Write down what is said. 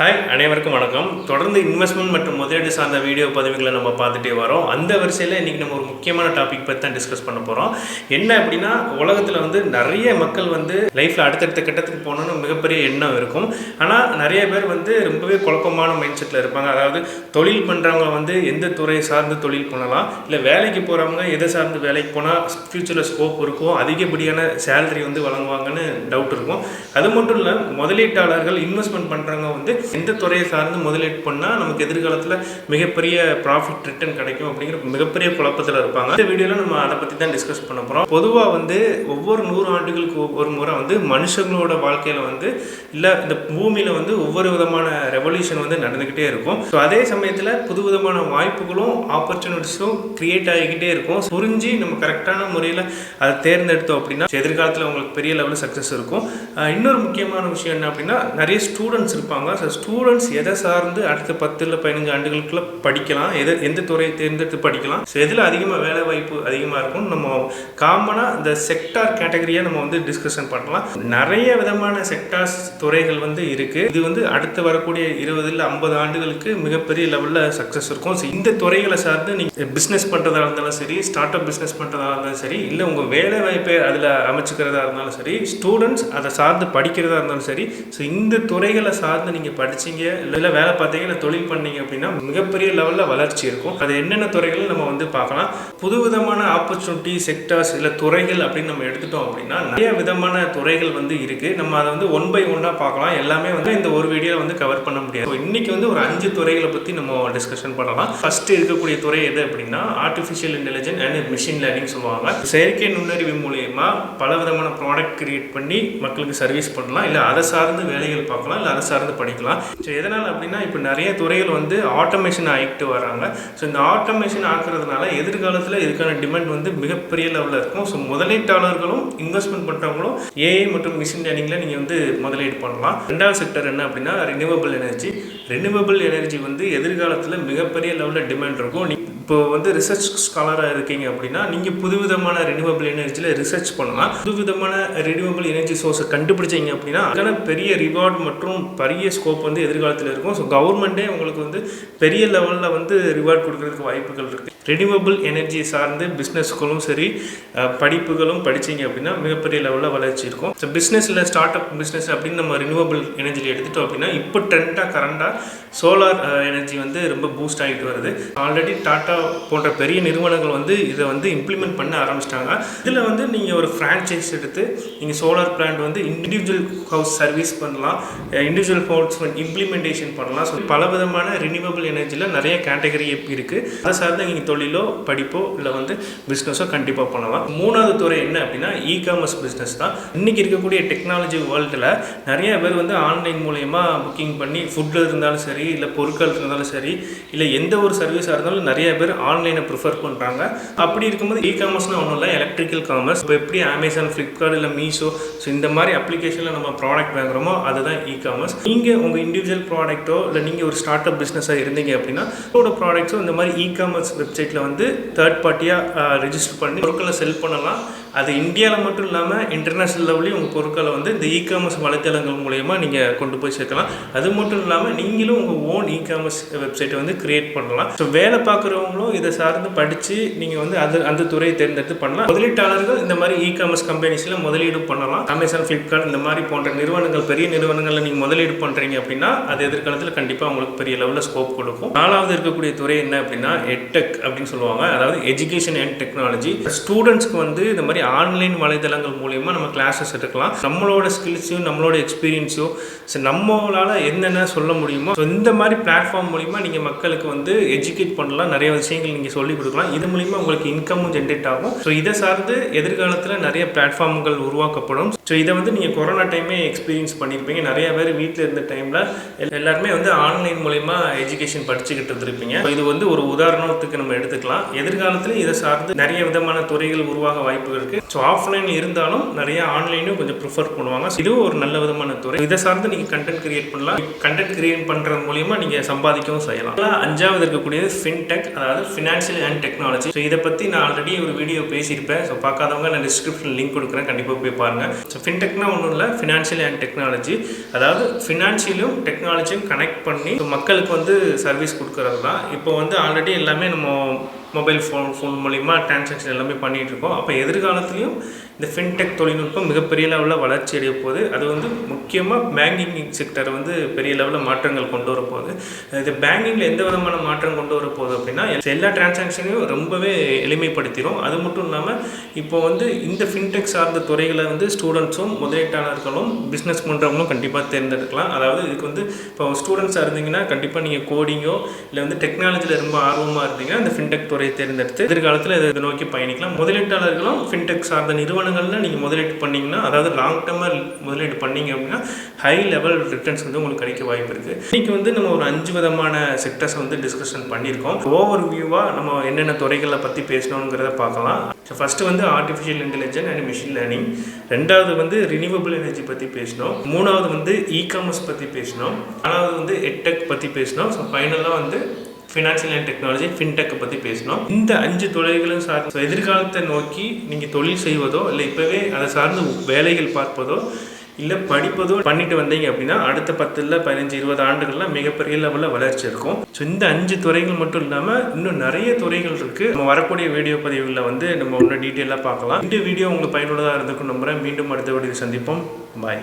Hi அனைவருக்கும் வணக்கம். தொடர்ந்து இன்வெஸ்ட்மெண்ட் மற்றும் முதலீடு சார்ந்த வீடியோ பதிவுகளை நம்ம பார்த்துட்டே வரோம். அந்த வரிசையில் இன்றைக்கி நம்ம ஒரு முக்கியமான டாபிக் பற்றி தான் டிஸ்கஸ் பண்ண போகிறோம் என்ன அப்படின்னா உலகத்தில் வந்து நிறைய மக்கள் வந்து லைஃப்பில் அடுத்தடுத்த கட்டத்துக்கு போகணுன்னு மிகப்பெரிய எண்ணம் இருக்கும். ஆனால் நிறைய பேர் வந்து ரொம்பவே குழப்பமான மைண்ட் செட்டில் இருப்பாங்க. அதாவது தொழில் பண்ணுறவங்க வந்து எந்த துறையை சார்ந்து தொழில் பண்ணலாம்? இல்லை வேலைக்கு போகிறவங்க எதை சார்ந்து வேலைக்கு போனால் ஃப்யூச்சரில் ஸ்கோப் இருக்கும் அதிகப்படியான சேலரி வந்து வழங்குவாங்கன்னு டவுட் இருக்கும். அது மட்டும் இல்லை முதலீட்டாளர்கள் இன்வெஸ்ட்மெண்ட் பண்ணுறவங்க வந்து எந்த துறையை சார்ந்து முதலீடு பண்ணால் நமக்கு எதிர்காலத்தில் மிகப்பெரிய ப்ராஃபிட் ரிட்டர்ன் கிடைக்கும் அப்படிங்கிற மிகப்பெரிய குழப்பத்தில் இருப்பாங்க. இந்த வீடியோவில் நம்ம அதை பற்றி தான் டிஸ்கஸ் பண்ண போகிறோம் பொதுவாக வந்து ஒவ்வொரு நூறு ஆண்டுகளுக்கு ஒரு முறை வந்து மனுஷங்களோட வாழ்க்கையில் வந்து இல்லை இந்த பூமியில் வந்து ஒவ்வொரு விதமான ரெவல்யூஷன் வந்து நடந்துக்கிட்டே இருக்கும். ஸோ அதே சமயத்தில் புது விதமான வாய்ப்புகளும் ஆப்பர்ச்சுனிட்டிஸும் கிரியேட் ஆகிக்கிட்டே இருக்கும். புரிஞ்சு நம்ம கரெக்டான முறையில் அதை தேர்ந்தெடுத்தோம் அப்படின்னா எதிர்காலத்தில் உங்களுக்கு பெரிய லெவலில் சக்ஸஸ் இருக்கும். இன்னொரு முக்கியமான விஷயம் என்ன அப்படின்னா நிறைய ஸ்டூடெண்ட்ஸ் இருப்பாங்க. ஸோ ஸ்டூடெண்ட்ஸ் எதை சார்ந்து அடுத்த பத்து இல்லை பதினஞ்சு ஆண்டுகளுக்குள்ள படிக்கலாம்? எதை எந்த துறையை தேர்ந்தெடுத்து படிக்கலாம்? ஸோ எதில் அதிகமாக வேலை வாய்ப்பு அதிகமாக இருக்கும் நம்ம காமனாக இந்த செக்டார் கேட்டகரியாக நம்ம வந்து டிஸ்கஷன் பண்ணலாம். நிறைய விதமான செக்டார்ஸ் துறைகள் வந்து இருக்குது இது வந்து அடுத்து வரக்கூடிய இருபது இல்லை ஐம்பது ஆண்டுகளுக்கு மிகப்பெரிய லெவலில் சக்ஸஸ் இருக்கும். ஸோ இந்த துறைகளை சார்ந்து நீங்கள் பிஸ்னஸ் பண்ணுறதா இருந்தாலும் சரி ஸ்டார்ட் அப் பிஸ்னஸ் பண்ணுறதா இருந்தாலும் சரி இல்லை உங்கள் வேலை வாய்ப்பை அதில் அமைச்சுக்கிறதா இருந்தாலும் சரி ஸ்டூடெண்ட்ஸ் அதை சார்ந்து படிக்கிறதா இருந்தாலும் சரி ஸோ இந்த துறைகளை சார்ந்து நீங்கள் படிச்சீங்க இல்லை வேலை பார்த்தீங்க இல்லை தொழில் பண்ணீங்க அப்படின்னா மிகப்பெரிய லெவலில் வளர்ச்சி இருக்கும். அது என்னென்ன துறைகள் நம்ம வந்து பார்க்கலாம். புது விதமான ஆப்பர்ச்சுனிட்டி செக்டார்ஸ் இல்லை துறைகள் அப்படின்னு நம்ம எடுத்துட்டோம் அப்படின்னா நிறைய விதமான துறைகள் வந்து இருக்குது நம்ம அதை வந்து ஒன் பை ஒன்னாக பார்க்கலாம். எல்லாமே வந்து இந்த ஒரு வீடியோவில் வந்து கவர் பண்ண முடியாது. இன்னைக்கு வந்து ஒரு அஞ்சு துறைகளை பற்றி நம்ம டிஸ்கஷன் பண்ணலாம். ஃபர்ஸ்ட் இருக்கக்கூடிய துறை எது அப்படின்னா artificial intelligence and machine learning சொல்லுவாங்க. செயற்கை நுண்ணறிவு மூலயமா பல விதமான ப்ராடக்ட் கிரியேட் பண்ணி மக்களுக்கு சர்வீஸ் பண்ணலாம். இல்லை அதை சார்ந்து வேலைகள் பார்க்கலாம். இல்லை அதை சார்ந்து படிக்கலாம். ஸோ எதனால் அப்படின்னா இப்போ நிறைய துறைகள் வந்து ஆட்டோமேஷன் ஆகிட்டு வராங்க. ஸோ இந்த ஆட்டோமேஷன் ஆக்குறதுனால எதிர்காலத்தில் இதுக்கான டிமாண்ட் வந்து மிகப்பெரிய லெவலில் இருக்கும். ஸோ முதலீட்டாளர்களும் இன்வெஸ்ட்மெண்ட் பண்ணுறவங்களும் ஏஐ மற்றும் மிஷின் லேர்னிங்கில் நீங்கள் வந்து முதலீடு பண்ணலாம். ரெண்டாவது செக்டர் என்ன அப்படின்னா ரினியூவபிள் எனர்ஜி ரினியூவபிள் எனர்ஜி வந்து எதிர்காலத்தில் மிகப்பெரிய லெவலில் டிமாண்ட் இருக்கும். இப்போ வந்து ரிசர்ச் ஸ்காலராக இருக்கீங்க அப்படின்னா நீங்கள் புதுவிதமான ரினியூவபிள் எனர்ஜியில் ரிசர்ச் பண்ணலாம். புதுவிதமான ரினியூவபிள் எனர்ஜி சோர்ஸை கண்டுபிடிச்சீங்க அப்படின்னா அதுக்கான பெரிய ரிவார்ட் மற்றும் பெரிய ஸ்கோப் வந்து எதிர்காலத்தில் இருக்கும். ஸோ கவர்மெண்ட்டே உங்களுக்கு வந்து பெரிய லெவலில் வந்து ரிவார்ட் கொடுக்கறதுக்கு வாய்ப்புகள் இருக்குது ரினியூவபிள் எனர்ஜி சார்ந்து பிஸ்னஸ்களும் சரி படிப்புகளும் படிச்சீங்க அப்படின்னா மிகப்பெரிய லெவலில் வளர்ச்சி இருக்கும். ஸோ பிஸ்னஸில் ஸ்டார்ட் அப் பிஸ்னஸ் அப்படின்னு நம்ம ரினியூவபிள் எனர்ஜியில் எடுத்துட்டோம் அப்படின்னா இப்போ ட்ரெண்டாக கரண்டாக சோலார் எனர்ஜி வந்து ரொம்ப பூஸ்ட் ஆகிட்டு வருது. ஆல்ரெடி டாட்டா போன்ற பெரிய நிறுவனங்கள் வந்து இதை வந்து இம்ப்ளிமெண்ட் பண்ண ஆரம்பிச்சிட்டாங்க. இதில் வந்து நீங்கள் ஒரு ஃப்ரான்ச்சைஸ் எடுத்து நீங்கள் சோலார் பிளான்ட் வந்து இண்டிவிஜுவல் ஹவுஸ் சர்வீஸ் பண்ணலாம் இண்டிவிஜுவல் ஹவுஸ் இம்ப்ளிமெண்டேஷன் பண்ணலாம். ஸோ பல விதமான ரினியூவபிள் எனர்ஜியில் நிறைய கேட்டகரி இருக்குது அதை சார்ந்த நீங்கள் தொழிலோ படிப்போ இல்லை வந்து பிஸ்னஸோ கண்டிப்பாக பண்ணலாம். மூணாவது துறை என்ன அப்படின்னா இ காமர்ஸ் பிஸ்னஸ் தான். இன்றைக்கி இருக்கக்கூடிய டெக்னாலஜி வேர்ல்டில் நிறைய பேர் வந்து ஆன்லைன் மூலயமா புக்கிங் பண்ணி ஃபுட்டில் இருந்தாலும் சரி இல்லை பொருட்கள் இருந்தாலும் சரி இல்லை எந்த ஒரு சர்வீஸாக இருந்தாலும் நிறைய பேர் ஆன்லைனை ப்ரிஃபர் பண்ணுறாங்க அப்படி இருக்கும்போது இ காமர்ஸ்னால் ஒன்றும் இல்லை எலக்ட்ரிக்கல் காமர்ஸ் இப்போ எப்படி அமேசான் ஃப்ளிப்கார்ட் இல்லை மீஷோ ஸோ இந்த மாதிரி அப்ளிகேஷனில் நம்ம ப்ராடக்ட் வாங்குறோமோ அதுதான் இ காமர்ஸ் நீங்கள் உங்கள் இண்டிவிஜுவல் ப்ராடக்ட்டோ இல்லை நீங்கள் ஒரு ஸ்டார்ட் அப் பிஸ்னஸாக இருந்தீங்க அப்படின்னா உங்களோட ப்ராடக்ட்ஸோ இந்த மாதிரி இ காமர்ஸ் வெப்சைட்டில் வந்து தேர்ட் பார்ட்டியாக ரிஜிஸ்டர் பண்ணி பொருட்களை செல் பண்ணலாம். அது இந்தியாவில் மட்டும் இல்லாமல் இன்டர்நேஷ்னல் லெவலையும் உங்கள் பொருட்களை வந்து இந்த இ காமர்ஸ் வலைத்தளங்கள் மூலயமா நீங்கள் கொண்டு போய் சேர்க்கலாம். அது மட்டும் இல்லாமல் நீங்களும் உங்கள் ஓன் இ காமர்ஸ் வெப்சைட்டை வந்து கிரியேட் பண்ணலாம். ஸோ வேலை பார்க்குறவங்க பார்க்குறவங்களும் இதை சார்ந்து படித்து நீங்கள் வந்து அது அந்த துறையை தேர்ந்தெடுத்து பண்ணலாம். முதலீட்டாளர்கள் இந்த மாதிரி இ காமர்ஸ் கம்பெனிஸில் முதலீடு பண்ணலாம். அமேசான் ஃப்ளிப்கார்ட் இந்த மாதிரி போன்ற நிறுவனங்கள் பெரிய நிறுவனங்களில் நீங்கள் முதலீடு பண்ணுறீங்க அப்படின்னா அது எதிர்காலத்தில் கண்டிப்பாக உங்களுக்கு பெரிய லெவலில் ஸ்கோப் கொடுக்கும். நாலாவது இருக்கக்கூடிய துறை என்ன அப்படின்னா எட்டெக் அப்படின்னு சொல்லுவாங்க. அதாவது எஜுகேஷன் அண்ட் டெக்னாலஜி ஸ்டூடெண்ட்ஸ்க்கு வந்து இந்த மாதிரி ஆன்லைன் வலைதளங்கள் மூலயமா நம்ம கிளாஸஸ் எடுக்கலாம். நம்மளோட ஸ்கில்ஸையும் நம்மளோட எக்ஸ்பீரியன்ஸும் ஸோ நம்மளால் என்னென்ன சொல்ல முடியுமோ ஸோ இந்த மாதிரி பிளாட்ஃபார்ம் மூலிமா நீங்கள் மக்களுக்கு வந்து எஜுகேட் பண்ணலாம். நிறைய விஷயங்கள் நீங்கள் சொல்லிக் கொடுக்கலாம். இது மூலிமா உங்களுக்கு இன்கமும் ஜென்ரேட் ஆகும். ஸோ இதை சார்ந்து எதிர்காலத்தில் நிறைய பிளாட்ஃபார்ம்கள் உருவாக்கப்படும். ஸோ இதை வந்து நீங்கள் கொரோனா டைமே எக்ஸ்பீரியன்ஸ் பண்ணியிருப்பீங்க நிறைய பேர் வீட்டில் இருந்த டைமில் எல்லாருமே வந்து ஆன்லைன் மூலயமா எஜுகேஷன் படிச்சுக்கிட்டு இருந்திருப்பீங்க. இது வந்து ஒரு உதாரணத்துக்கு நம்ம எடுத்துக்கலாம். எதிர்காலத்தில் இதை சார்ந்து நிறைய விதமான துறைகள் உருவாக வாய்ப்பு இருக்குது ஸோ ஆஃப்லைன் இருந்தாலும் நிறைய ஆன்லைனும் கொஞ்சம் ப்ரிஃபர் பண்ணுவாங்க. இதுவும் ஒரு நல்ல விதமான துறை. இதை சார்ந்து நீங்கள் கண்டென்ட் கிரியேட் பண்ணலாம். கண்டென்ட் கிரியேட் பண்ணுறது மூலியமா நீங்கள் சம்பாதிக்கவும் செய்யலாம். அஞ்சாவது இருக்கக்கூடியது ஃபின்டெக் அதாவது அதாவது ஃபினான்ஷியல் அண்ட் டெக்னாலஜி ஸோ இதை பற்றி நான் ஆல்ரெடி ஒரு வீடியோ பேசியிருப்பேன். ஸோ பார்க்காதவங்க நான் டிஸ்கிரிப்ஷன் லிங்க் கொடுக்குறேன். கண்டிப்பாக போய் பாருங்கள் ஸோ ஃபின்டெக்னா ஒன்றும் இல்லை. ஃபினான்ஷியல் அண்ட் டெக்னாலஜி அதாவது ஃபினான்ஷியலும் டெக்னாலஜியும் கனெக்ட் பண்ணி மக்களுக்கு வந்து சர்வீஸ் கொடுக்குறது தான் இப்போ வந்து ஆல்ரெடி எல்லாமே நம்ம மொபைல் ஃபோன் ஃபோன் மூலிமா டிரான்சாக்ஷன் எல்லாமே பண்ணிகிட்டு இருக்கோம். அப்போ எதிர்காலத்துலேயும் இந்த ஃபின்டெக் தொழில்நுட்பம் மிகப்பெரிய லெவலில் வளர்ச்சி அடைய போகுது. அது வந்து முக்கியமாக பேங்கிங் செக்டர் வந்து பெரிய லெவலில் மாற்றங்கள் கொண்டு வர போகுது. இது பேங்கிங்கில் எந்த விதமான மாற்றம் கொண்டு வர போகுது அப்படின்னா எல்லா டிரான்சாக்ஷனையும் ரொம்பவே எளிமைப்படுத்திடும் அது மட்டும் இல்லாமல் இப்போ வந்து இந்த ஃபின்டெக் சார்ந்த துறைகளை வந்து ஸ்டூடெண்ட்ஸும் முதலீட்டாளர்களும் பிஸ்னஸ் பண்ணுறவங்களும் கண்டிப்பாக தேர்ந்தெடுக்கலாம். அதாவது இதுக்கு வந்து இப்போ ஸ்டூடெண்ட்ஸாக இருந்தீங்கன்னா கண்டிப்பாக நீங்கள் கோடிங்கோ இல்லை வந்து டெக்னாலஜியில் ரொம்ப ஆர்வமாக இருந்தீங்கன்னா இந்த ஃபின்டெக் துறையை தேர்ந்தெடுத்து எதிர்காலத்தில் இதை நோக்கி பயணிக்கலாம். முதலீட்டாளர்களும் ஃபின்டெக் சார்ந்த நிறுவனங்களில் நீங்கள் முதலீட்டு பண்ணீங்கன்னா அதாவது லாங் டேர்மாக முதலீடு பண்ணீங்க அப்படின்னா ஹை லெவல் ரிட்டர்ன்ஸ் வந்து உங்களுக்கு கிடைக்க வாய்ப்பு இருக்குது இன்றைக்கி வந்து நம்ம ஒரு அஞ்சு விதமான செக்டர்ஸ் வந்து டிஸ்கஷன் பண்ணியிருக்கோம். ஓவர் வியூவாக நம்ம என்னென்ன துறைகளை பற்றி பேசணுங்கிறத பார்க்கலாம். ஸோ ஃபஸ்ட்டு வந்து artificial intelligence and machine learning ரெண்டாவது வந்து ரினியூவபிள் எனர்ஜி பற்றி பேசினோம் மூணாவது வந்து இ காமர்ஸ் பற்றி பேசினோம் நாலாவது வந்து எட்டெக் பற்றி பேசினோம் ஸோ ஃபைனலாக வந்து ஃபினான்ஷியல் அண்ட் டெக்னாலஜி ஃபின்டெக்கை பற்றி பேசினோம். இந்த அஞ்சு துறைகளும் சார்ந்த எதிர்காலத்தை நோக்கி நீங்கள் தொழில் செய்வதோ இல்லை இப்போவே அதை சார்ந்து வேலைகள் பார்ப்பதோ இல்லை படிப்பதோ பண்ணிட்டு வந்தீங்க அப்படின்னா அடுத்த பத்துல பதினஞ்சு இருபது ஆண்டுகள்லாம் மிகப்பெரிய லெவலில் வளர்ச்சி இருக்கும். ஸோ இந்த அஞ்சு துறைகள் மட்டும் இல்லாமல் இன்னும் நிறைய துறைகள் இருக்குது நம்ம வரக்கூடிய வீடியோ பதிவுகளில் வந்து நம்ம இன்னும் டீட்டெயிலாக பார்க்கலாம். இந்த வீடியோ உங்களுக்கு பயனுள்ளதாக இருந்திருக்கும் நம்புகிறேன் மீண்டும் அடுத்த வீடியோ சந்திப்போம். பாய்